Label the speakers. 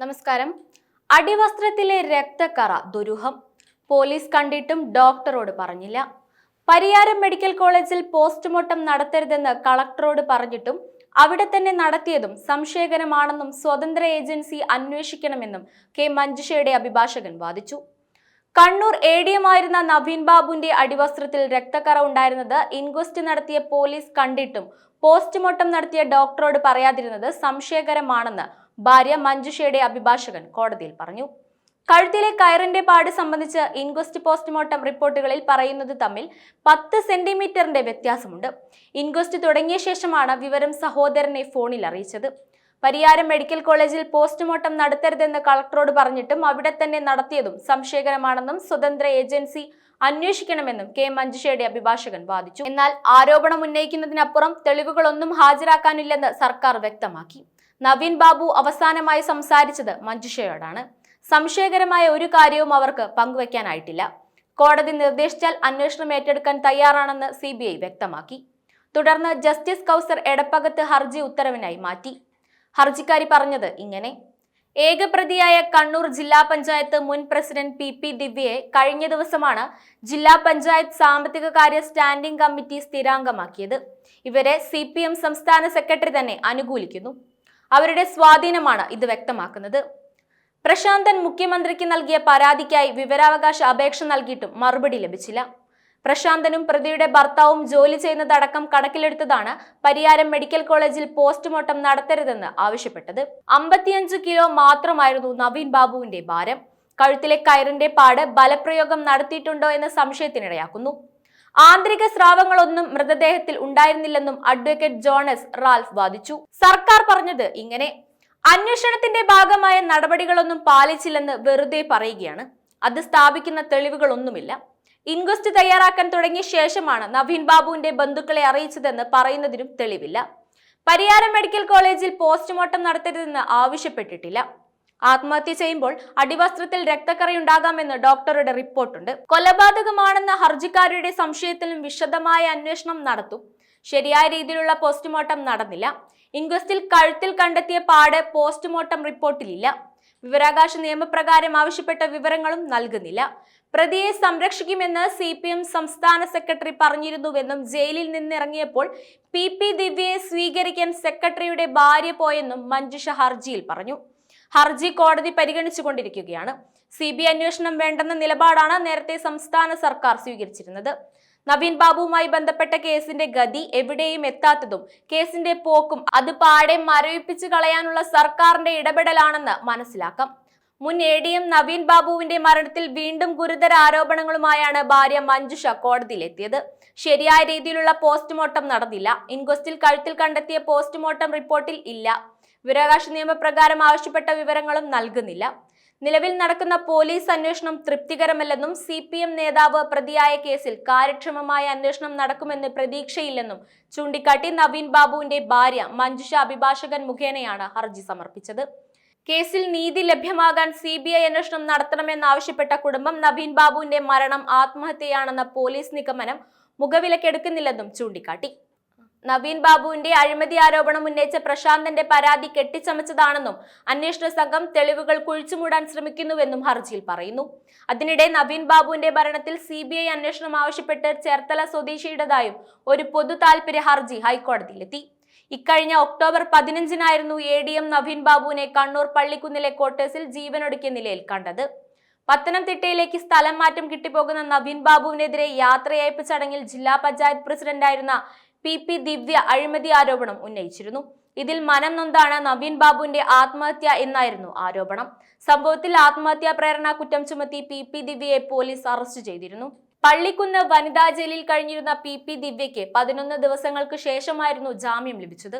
Speaker 1: നമസ്കാരം. അടിവസ്ത്രത്തിലെ രക്തക്കറ ദുരൂഹം. പോലീസ് കണ്ടിട്ടും ഡോക്ടറോട് പറഞ്ഞില്ല. പരിയാരം മെഡിക്കൽ കോളേജിൽ പോസ്റ്റ്മോർട്ടം നടത്തരുതെന്ന് കളക്ടറോട് പറഞ്ഞിട്ടും അവിടെ തന്നെ നടത്തിയതും സംശയകരമാണെന്നും സ്വതന്ത്ര ഏജൻസി അന്വേഷിക്കണമെന്നും കെ മഞ്ജുഷയുടെ അഭിഭാഷകൻ വാദിച്ചു. കണ്ണൂർ എ ഡി എം ആയിരുന്ന നവീൻ ബാബുവിന്റെ അടിവസ്ത്രത്തിൽ രക്തക്കറ ഉണ്ടായിരുന്നത് ഇൻക്വസ്റ്റ് നടത്തിയ പോലീസ് കണ്ടിട്ടും പോസ്റ്റ്മോർട്ടം നടത്തിയ ഡോക്ടറോട് പറയാതിരുന്നത് സംശയകരമാണെന്ന് ഭാര്യ മഞ്ജുഷയുടെ അഭിഭാഷകൻ കോടതിയിൽ പറഞ്ഞു. കഴുത്തിലെ കയറിന്റെ പാട് സംബന്ധിച്ച് ഇൻക്വസ്റ്റ് പോസ്റ്റ്മോർട്ടം റിപ്പോർട്ടുകളിൽ പറയുന്നത് തമ്മിൽ പത്ത് സെന്റിമീറ്ററിന്റെ വ്യത്യാസമുണ്ട്. ഇൻക്വസ്റ്റ് തുടങ്ങിയ ശേഷമാണ് വിവരം സഹോദരനെ ഫോണിൽ അറിയിച്ചത്. പരിയാരം മെഡിക്കൽ കോളേജിൽ പോസ്റ്റ്മോർട്ടം നടത്തരുതെന്ന് കളക്ടറോട് പറഞ്ഞിട്ടും അവിടെ തന്നെ നടത്തിയതും സംശയകരമാണെന്നും സ്വതന്ത്ര ഏജൻസി അന്വേഷിക്കണമെന്നും കെ മഞ്ജുഷയുടെ അഭിഭാഷകൻ വാദിച്ചു. എന്നാൽ ആരോപണം ഉന്നയിക്കുന്നതിനപ്പുറം തെളിവുകളൊന്നും ഹാജരാക്കാനില്ലെന്ന് സർക്കാർ വ്യക്തമാക്കി. നവീൻ ബാബു അവസാനമായി സംസാരിച്ചത് മഞ്ജുഷയോടാണ് സംശയകരമായ ഒരു കാര്യവും അവർക്ക് പങ്കുവയ്ക്കാനായിട്ടില്ല കോടതി നിർദ്ദേശിച്ചാൽ അന്വേഷണം ഏറ്റെടുക്കാൻ തയ്യാറാണെന്ന് സി വ്യക്തമാക്കി. തുടർന്ന് ജസ്റ്റിസ് കൗസർ എടപ്പകത്ത് ഹർജി ഉത്തരവിനായി മാറ്റി. ഹർജിക്കാരി പറഞ്ഞത് ഇങ്ങനെ ഏകപ്രതിയായ കണ്ണൂർ ജില്ലാ പഞ്ചായത്ത് മുൻ പ്രസിഡന്റ് പി പി ദിവ്യയെ കഴിഞ്ഞ ദിവസമാണ് ജില്ലാ പഞ്ചായത്ത് സാമ്പത്തിക കാര്യ സ്റ്റാൻഡിംഗ് കമ്മിറ്റി സ്ഥിരാംഗമാക്കിയത്. ഇവരെ സി സംസ്ഥാന സെക്രട്ടറി തന്നെ അനുകൂലിക്കുന്നു. അവരുടെ സ്വാധീനമാണ് ഇത് വ്യക്തമാക്കുന്നത്. പ്രശാന്തൻ മുഖ്യമന്ത്രിക്ക് നൽകിയ പരാതിക്കായി വിവരാവകാശ അപേക്ഷ നൽകിയിട്ടും മറുപടി ലഭിച്ചില്ല. പ്രശാന്തനും പ്രതിയുടെ ഭർത്താവും ജോലി ചെയ്യുന്നതടക്കം കണക്കിലെടുത്തതാണ് പരിയാരം മെഡിക്കൽ കോളേജിൽ പോസ്റ്റ്മോർട്ടം നടത്തരുതെന്ന് ആവശ്യപ്പെട്ടത്. അമ്പത്തിയഞ്ച് കിലോ മാത്രമായിരുന്നു നവീൻ ബാബുവിന്റെ ഭാരം. കഴുത്തിലെ കയറിന്റെ പാട് ബലപ്രയോഗം നടത്തിയിട്ടുണ്ടോ എന്ന സംശയത്തിനിടയാക്കുന്നു. ആന്തരിക സ്രാവങ്ങളൊന്നും മൃതദേഹത്തിൽ ഉണ്ടായിരുന്നില്ലെന്നും അഡ്വക്കേറ്റ് ജോണസ് റാൽഫ് വാദിച്ചു. സർക്കാർ പറഞ്ഞത് ഇങ്ങനെ അന്വേഷണത്തിന്റെ ഭാഗമായ നടപടികളൊന്നും പാലിച്ചില്ലെന്ന് വെറുതെ പറയുകയാണ്. അത് സ്ഥാപിക്കുന്ന തെളിവുകളൊന്നുമില്ല. ഇൻക്വസ്റ്റ് തയ്യാറാക്കാൻ തുടങ്ങിയ ശേഷമാണ് നവീൻ ബാബുവിന്റെ ബന്ധുക്കളെ അറിയിച്ചതെന്ന് പറയുന്നതിനും തെളിവില്ല. പരിയാരം മെഡിക്കൽ കോളേജിൽ പോസ്റ്റ്മോർട്ടം നടത്തരുതെന്ന് ആവശ്യപ്പെട്ടിട്ടില്ല. ആത്മഹത്യ ചെയ്യുമ്പോൾ അടിവസ്ത്രത്തിൽ രക്തക്കറയുണ്ടാകാമെന്ന് ഡോക്ടറുടെ റിപ്പോർട്ടുണ്ട്. കൊലപാതകമാണെന്ന ഹർജിക്കാരുടെ സംശയത്തിലും വിശദമായ അന്വേഷണം നടത്തും. ശരിയായ രീതിയിലുള്ള പോസ്റ്റ്മോർട്ടം നടന്നില്ല. ഇൻക്വസ്റ്റിൽ കഴുത്തിൽ കണ്ടെത്തിയ പാട് പോസ്റ്റ്മോർട്ടം റിപ്പോർട്ടിലില്ല. വിവരാകാശ നിയമപ്രകാരം ആവശ്യപ്പെട്ട വിവരങ്ങളും നൽകുന്നില്ല. പ്രതിയെ സംരക്ഷിക്കുമെന്ന് സി പി എം സംസ്ഥാന സെക്രട്ടറി പറഞ്ഞിരുന്നുവെന്നും ജയിലിൽ നിന്നിറങ്ങിയപ്പോൾ പി പി ദിവ്യയെ സ്വീകരിക്കാൻ സെക്രട്ടറിയുടെ ഭാര്യ പോയെന്നും മഞ്ജുഷ ഹർജിയിൽ പറഞ്ഞു. ഹർജി കോടതി പരിഗണിച്ചുകൊണ്ടിരിക്കുകയാണ് സി ബി അന്വേഷണം വേണ്ടെന്ന നിലപാടാണ് നേരത്തെ സംസ്ഥാന സർക്കാർ സ്വീകരിച്ചിരുന്നത്. നവീൻ ബാബുവുമായി ബന്ധപ്പെട്ട കേസിന്റെ ഗതി എവിടെയും എത്താത്തതും കേസിന്റെ പോക്കും അത് പാടെ മരവിപ്പിച്ചു കളയാനുള്ള സർക്കാരിന്റെ ഇടപെടലാണെന്ന് മനസ്സിലാക്കാം. മുൻ എ ഡി എം നവീൻ ബാബുവിന്റെ മരണത്തിൽ വീണ്ടും ഗുരുതര ആരോപണങ്ങളുമായാണ് ഭാര്യ മഞ്ജുഷ കോടതിയിലെത്തിയത്. ശരിയായ രീതിയിലുള്ള പോസ്റ്റ്മോർട്ടം നടന്നില്ല. ഇൻക്വസ്റ്റിൽ കഴുത്തിൽ കണ്ടെത്തിയ പോസ്റ്റ്മോർട്ടം റിപ്പോർട്ടിൽ ഇല്ല. വിവരാകാശ നിയമപ്രകാരം ആവശ്യപ്പെട്ട വിവരങ്ങളും നൽകുന്നില്ല. നിലവിൽ നടക്കുന്ന പോലീസ് അന്വേഷണം തൃപ്തികരമല്ലെന്നും സി പി എം നേതാവ് പ്രതിയായ കേസിൽ കാര്യക്ഷമമായ അന്വേഷണം നടക്കുമെന്ന് പ്രതീക്ഷയില്ലെന്നും ചൂണ്ടിക്കാട്ടി നവീൻ ബാബുവിന്റെ ഭാര്യ മഞ്ജുഷ അഭിഭാഷകൻ മുഖേനയാണ് ഹർജി സമർപ്പിച്ചത്. കേസിൽ നീതി ലഭ്യമാകാൻ സി ബി ഐ അന്വേഷണം നടത്തണമെന്നാവശ്യപ്പെട്ട കുടുംബം നവീൻ ബാബുവിന്റെ മരണം ആത്മഹത്യയാണെന്ന പോലീസ് നിഗമനം മുഖവിലക്കെടുക്കുന്നില്ലെന്നും ചൂണ്ടിക്കാട്ടി. നവീൻ ബാബുവിന്റെ അഴിമതി ആരോപണം ഉന്നയിച്ച പ്രശാന്തന്റെ പരാതി കെട്ടിച്ചമച്ചതാണെന്നും അന്വേഷണ സംഘം തെളിവുകൾ കുഴിച്ചുമൂടാൻ ശ്രമിക്കുന്നുവെന്നും ഹർജിയിൽ പറയുന്നു. അതിനിടെ നവീൻ ബാബുവിന്റെ ഭരണത്തിൽ സി ബി ഐ അന്വേഷണം ആവശ്യപ്പെട്ട് ചേർത്തല സ്വദേശിയുടേതായും ഒരു പൊതു താൽപര്യ ഹർജി ഹൈക്കോടതിയിലെത്തി. ഇക്കഴിഞ്ഞ ഒക്ടോബർ പതിനഞ്ചിനായിരുന്നു എ ഡി എം നവീൻ ബാബുവിനെ കണ്ണൂർ പള്ളിക്കുന്നിലെ ക്വാർട്ടേഴ്സിൽ ജീവനൊടുക്കിയ നിലയിൽ കണ്ടത്. പത്തനംതിട്ടയിലേക്ക് സ്ഥലം മാറ്റം കിട്ടിപ്പോകുന്ന നവീൻ ബാബുവിനെതിരെ യാത്രയയപ്പ് ചടങ്ങിൽ ജില്ലാ പഞ്ചായത്ത് പ്രസിഡന്റായിരുന്ന പി പി ദിവ്യ അഴിമതി ആരോപണം ഉന്നയിച്ചിരുന്നു. ഇതിൽ മനം നൊന്താണ് നവീൻ ബാബുവിന്റെ ആത്മഹത്യ എന്നായിരുന്നു ആരോപണം. സംഭവത്തിൽ ആത്മഹത്യാ പ്രേരണ കുറ്റം ചുമത്തി പി പി ദിവ്യയെ പോലീസ് അറസ്റ്റ് ചെയ്തിരുന്നു. പള്ളിക്കുന്ന് വനിതാ ജയിലിൽ കഴിഞ്ഞിരുന്ന പി പി ദിവ്യയ്ക്ക് പതിനൊന്ന് ദിവസങ്ങൾക്ക് ശേഷമായിരുന്നു ജാമ്യം ലഭിച്ചത്.